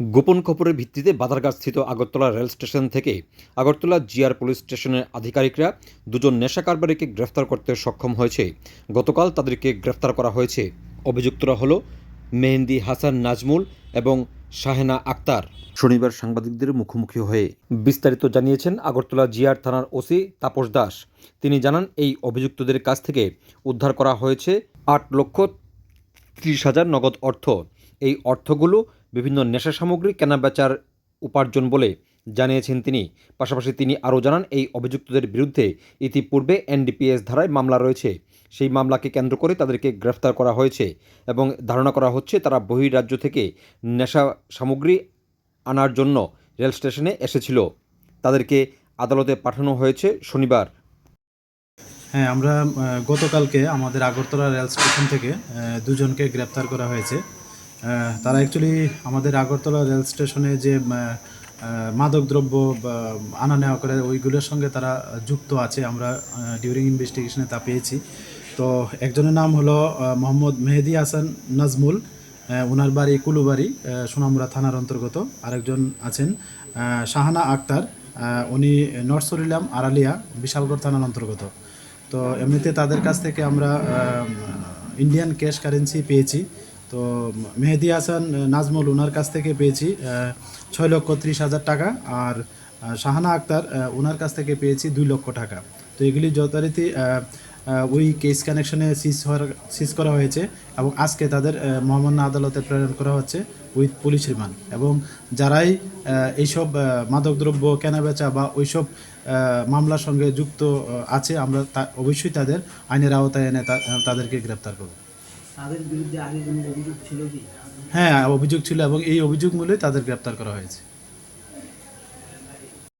গোপন খবরের ভিত্তিতে বাদারঘাট স্থিত আগরতলা রেল স্টেশন থেকে আগরতলা জিআর পুলিশ স্টেশনের আধিকারিকরা দুজন নেশা কারবারিকে গ্রেফতার করতে সক্ষম হয়েছে। গতকাল তাদেরকে গ্রেফতার করা হয়েছে। অভিযুক্তরা হলো মেহেন্দি হাসান নাজমুল এবং শাহেনা আক্তার। শনিবার সাংবাদিকদের মুখোমুখি হয়ে বিস্তারিত জানিয়েছেন আগরতলা জিআর থানার ওসি তাপস দাস। তিনি জানান, এই অভিযুক্তদের কাছ থেকে উদ্ধার করা হয়েছে আট লক্ষ ত্রিশ হাজার নগদ অর্থ। এই অর্থগুলো বিভিন্ন নেশা সামগ্রী কেনাবেচার উপার্জন বলে জানিয়েছেন তিনি। পাশাপাশি তিনি আরও জানান, এই অভিযুক্তদের বিরুদ্ধে ইতিপূর্বে এনডিপিএস ধারায় মামলা রয়েছে। সেই মামলাকে কেন্দ্র করে তাদেরকে গ্রেফতার করা হয়েছে এবং ধারণা করা হচ্ছে তারা বহিরাজ্য থেকে নেশা সামগ্রী আনার জন্য রেল স্টেশনে এসেছিল। তাদেরকে আদালতে পাঠানো হয়েছে শনিবার। হ্যাঁ আমরা গতকালকে আমাদের আগরতলা রেল স্টেশন থেকে দুজনকে গ্রেপ্তার করা হয়েছে। তারা অ্যাকচুয়ালি আমাদের আগরতলা রেল স্টেশনে যে মাদকদ্রব্য আনা নেওয়া করে ওইগুলোর সঙ্গে তারা যুক্ত আছে। আমরা ডিউরিং ইনভেস্টিগেশনে তা পেয়েছি। তো একজনের নাম হলো মোহাম্মদ মেহেদি হাসান নাজমুল। ওনার বাড়ি কুলুবাড়ি আহ, সোনামুড়া থানার অন্তর্গত। আরেকজন আছেন শাহানা আক্তার। উনি নরসরিলাম আড়ালিয়া বিশালগড় থানার অন্তর্গত। তো এমনিতে তাদের কাছ থেকে আমরা ইন্ডিয়ান ক্যাশ কারেন্সি পেয়েছি। তো মেহেদি হাসান নাজমুল ওনার কাছ থেকে পেয়েছি ছয় লক্ষ ত্রিশ হাজার টাকা আর শাহানা আক্তার ওনার কাছ থেকে পেয়েছি দুই লক্ষ টাকা। তো এগুলি যথারীতি ওই কেস কানেকশনে সিজ সিজ করা হয়েছে এবং আজকে তাদের মহামান্য আদালতে প্রেরণ করা হচ্ছে উইথ পুলিশ রিমান্ড এবং যারাই এইসব মাদকদ্রব্য, কেনাবেচা বা ওইসব মামলার সঙ্গে যুক্ত আছে, আমরা অবশ্যই তাদের আইনের আওতায় এনে তাদেরকে গ্রেপ্তার করব। বিরুদ্ধে আগে অভিযোগ ছিল কি? হ্যাঁ অভিযোগ ছিল এবং এই অভিযোগ অভিযোগগুলোই তাদের গ্রেপ্তার করা হয়েছে।